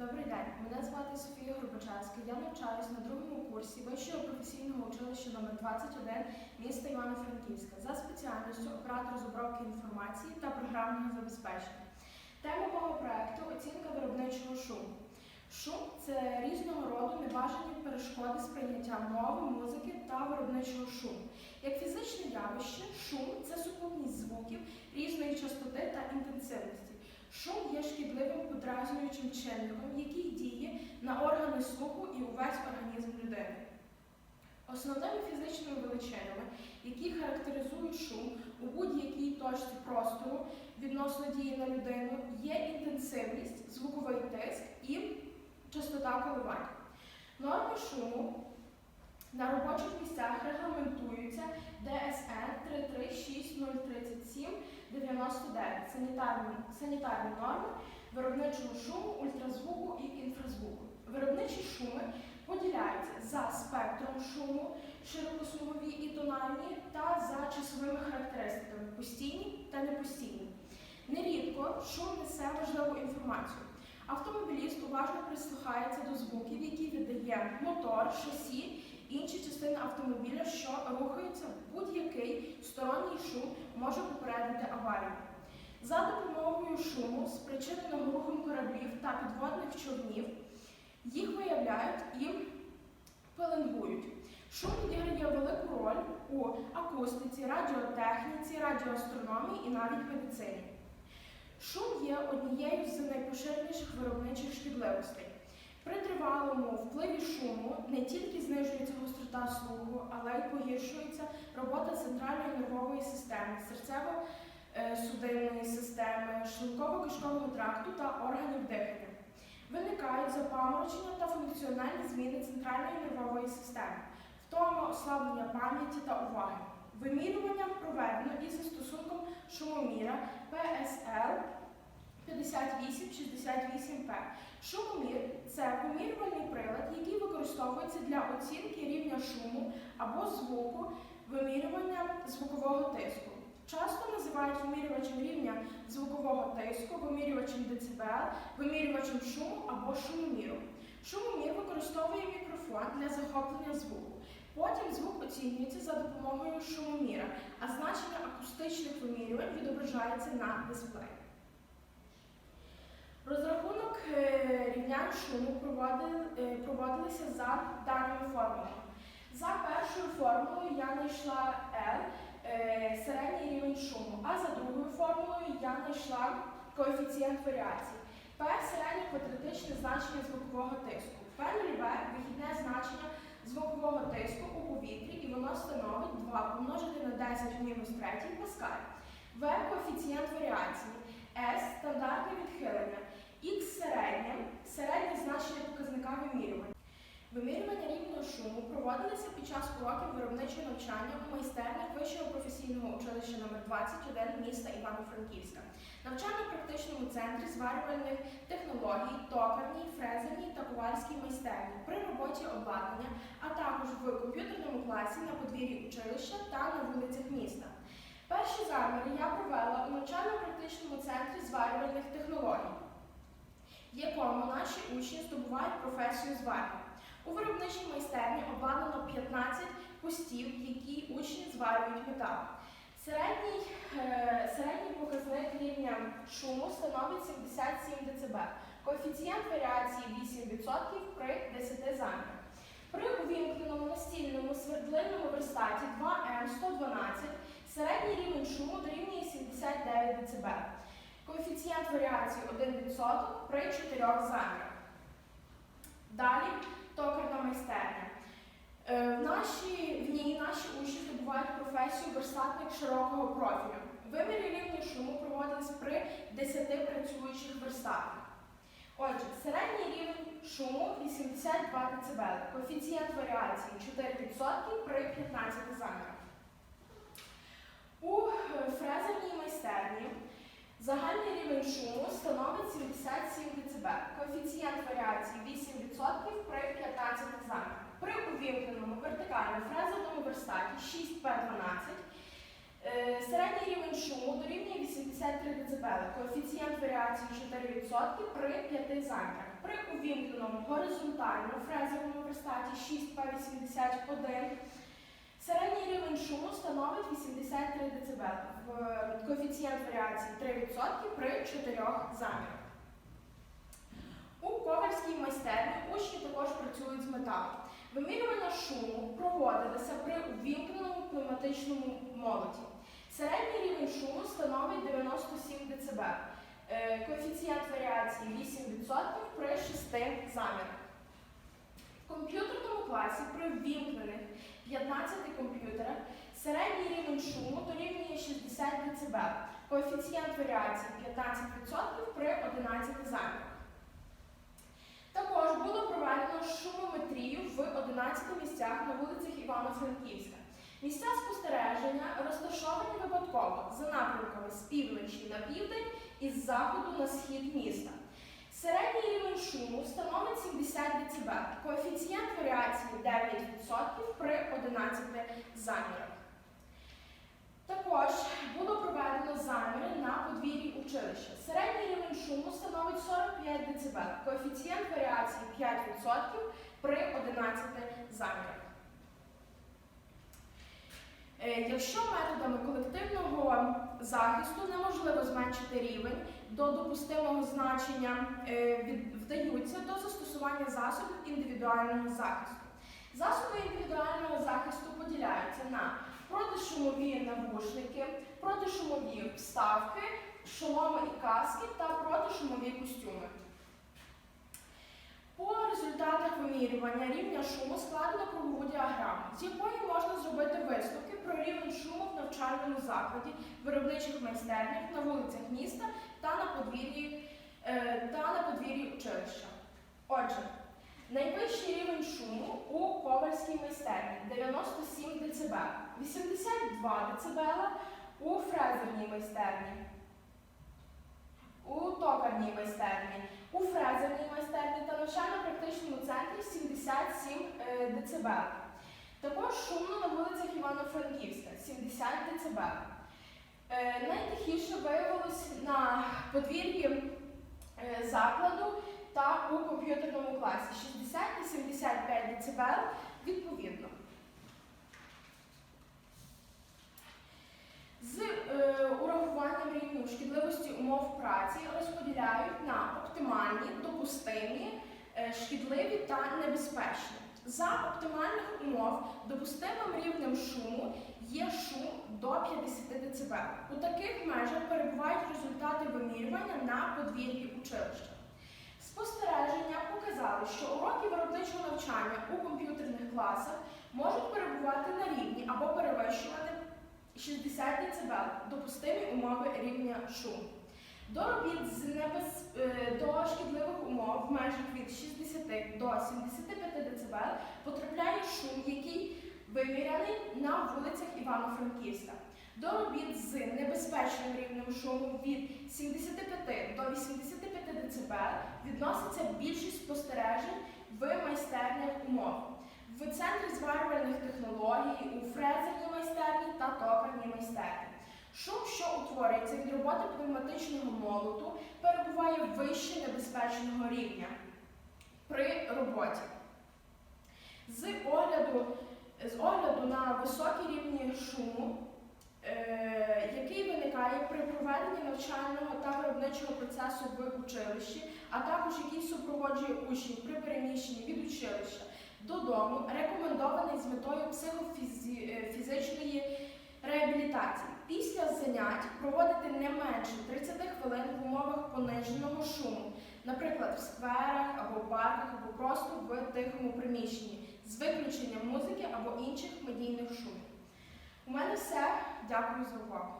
Добрий день, мене звати Софія Горбачевська. Я навчаюсь на другому курсі Вищого професійного училища номер 21 міста Івано-Франківська за спеціальністю оператор з обробки інформації та програмного забезпечення. Тема мого проекту оцінка виробничого шуму. Шум це різного роду небажані перешкоди сприйняття мови, музики та виробничого шуму. Як фізичне явище, шум це сукупність звуків різної частоти та інтенсивності. Шум є шкідливим подразнюючим чинником, який діє на органи слуху і увесь організм людини. Основними фізичними величинами, які характеризують шум у будь-якій точці простору відносно дії на людину, є інтенсивність, звуковий тиск і частота коливань. Норми шуму на робочих місцях регламентуються 336037 99 санітарні, санітарні норми виробничого шуму, ультразвуку і інфразвуку. Виробничі шуми поділяються за спектром шуму, широкосмугові і тональні та за часовими характеристиками постійні та непостійні. Нерідко шум несе важливу інформацію. Автомобіліст уважно прислухається до звуків, які видає мотор, шасі, інші частини автомобіля, що рухаються, будь-який сторонній шум може попередити аварію. За допомогою шуму, спричиненого рухом кораблів та підводних човнів, їх виявляють і пеленгують. Шум відіграє велику роль у акустиці, радіотехніці, радіоастрономії і навіть медицині. Шум є однією з найпоширеніших виробничих шкідливостей. При тривалому впливі шуму не тільки знижується гострота слуху, але й погіршується робота центральної нервової системи, серцево-судинної системи, шлунково-кишкового тракту та органів дихання. Виникають запаморочення та функціональні зміни центральної нервової системи, втома, ослаблення пам'яті та уваги. Вимірювання проведено із застосунком шумоміра PSL 5868P. Шумомір це помірювальний прилад, який використовується для оцінки рівня шуму або звуку вимірювання звукового тиску. Часто називають вимірювачем рівня звукового тиску, вимірювачем децибел, вимірювачем шуму або шумоміром. Шумомір використовує мікрофон для захоплення звуку. Потім звук оцінюється за допомогою шумоміра, а значення акустичних вимірювань відображається на дисплеї. Розрахунок е, рівнянь шуму е, проводилися за даними формулами. За першою формулою я знайшла L, е, середній рівень шуму, а за другою формулою я знайшла коефіцієнт варіації. P середнє квадратичне значення звукового тиску. Нульове вихідне значення звукового тиску у повітрі, і воно становить 2 помножити на 10 в мінус 3 паскаль. В коефіцієнт варіації, S стандартне відхилення, X середнє, середнє значення показника вимірювання. Вимірювання рівня шуму проводилися під час уроків виробничого навчання у майстернях Вищого професійного училища номер 21 міста Івано-Франківська, навчально-практичному центрі зварювальних технологій, токарній, фрезерній та ковальській майстерні при роботі обладнання, а також в комп'ютерному класі на подвір'ї училища та на вулицях міста. Перші заміри я провела у навчально-практичному центрі зварювальних технологій, в якому наші учні здобувають професію зварювання. У виробничій майстерні обладнано 15 постів, які учні зварюють метал. Середній, е, середній показник рівня шуму становить 77 дБ. Коефіцієнт варіації 8% при 10 замірах. При увімкненому настільному свердлильному верстаті 2М112 середній рівень шуму дорівнює 79 дБ. Коефіцієнт варіації 1% при 4 замірах. Далі токарна майстерня. Е, В, нашій, в ній наші учні здобувають професію верстатник широкого профілю. Виміри рівня шуму проводились при 10 працюючих верстатах. Отже, середній рівень шуму 82 дБ, коефіцієнт варіації 4% при 15 замірах. У е, фрезерній майстерні загальний рівень шуму становить 77 дБ, коефіцієнт варіації 8% при 15 замірах. При увімкненому вертикально фрезерному верстаті 6П12 Е, Середній рівень шуму дорівнює 83 дБ. Коефіцієнт варіації 4% при 5 замірах. При увімкненому горизонтальному фрезерному верстаті 6P81 середній рівень шуму становить 83 дБ. В- Коефіцієнт варіації 3% при 4 замірах. У ковальській майстерні учні також працюють з металом. Вимірювання шуму проводилися при увімкненому пневматичному молоті. Середній рівень шуму становить 97 дБ. Е, Коефіцієнт варіації 8% при 6 замірах. В комп'ютерному класі при ввімкнених 15 комп'ютерах середній рівень шуму дорівнює 60 дБ. Коефіцієнт варіації 15% при 11 замірах. Також було проведено шумометрію в 11 місцях на вулицях Івано-Франківська. Місця спостереження розташовані випадково за напрямками з півночі на південь і з заходу на схід міста. Середній рівень шуму становить 70 дБ. Коефіцієнт варіації 9% при 11 замірах. Також було проведено заміри на подвір'ї училища. Середній рівень шуму становить 45 дБ. Коефіцієнт варіації 5% при 11 замірах. Е, Якщо методами колективного захисту неможливо зменшити рівень до допустимого значення, е, вдаються до застосування засобів індивідуального захисту. Засоби індивідуального захисту поділяються на протишумові навушники, протишумові вставки, шоломи і каски та протишумові костюми. По результатах вимірювання рівня шуму складено кругову діаграму, з якої можна зробити висновки про рівень шуму в навчальному закладі, виробничих майстернях, на вулицях міста та на подвір'ї е, та на подвір'ї училища. Отже, найвищий рівень шуму у 97 дБ, 82 дБ у фрезерній майстерні, у токарній майстерні, у фрезерній майстерні та навчально-практичному центрі 77 е, дБ. Також шумно на вулицях Івано-Франківська 70 дБ. Е, Найтихіше виявилось на подвір'ї е, закладу та у комп'ютерному класі 60 і 75 дБ відповідно. З е, урахуванням рівню шкідливості умов праці розподіляють на оптимальні, допустимі, е, шкідливі та небезпечні. За оптимальних умов допустимим рівнем шуму є шум до 50 дБ. У таких межах перебувають результати вимірювання на подвір'ї училища. Спостереження показали, що уроки навчання у комп'ютерних класах можуть перебувати на рівні або перевищувати 60 дБ допустимі умови рівня шуму. До робіт з небез... е, до шкідливих умов в межах від 60 до 75 дБ потрапляє шум, який виміряний на вулицях Івано-Франківська. До робіт з небезпечним рівнем шуму від 75 до 85 дБ відноситься більшість спостережень в умов в центрі зварювальних технологій, у фрезерній майстерні та токарній майстерні. Шум, що утворюється від роботи пневматичного молоту, перебуває вище небезпечного рівня при роботі. З огляду, з огляду на високі рівні шуму, е, який виникає при проведенні навчального та виробничого процесу в училищі, а також який супроводжує учнів при переміщенні від училища додому, рекомендований з метою психофізичної реабілітації. Після занять проводити не менше 30 хвилин в умовах пониженого шуму, наприклад, в скверах або парках, або просто в тихому приміщенні, з виключенням музики або інших медійних шумів. У мене все. Дякую за увагу.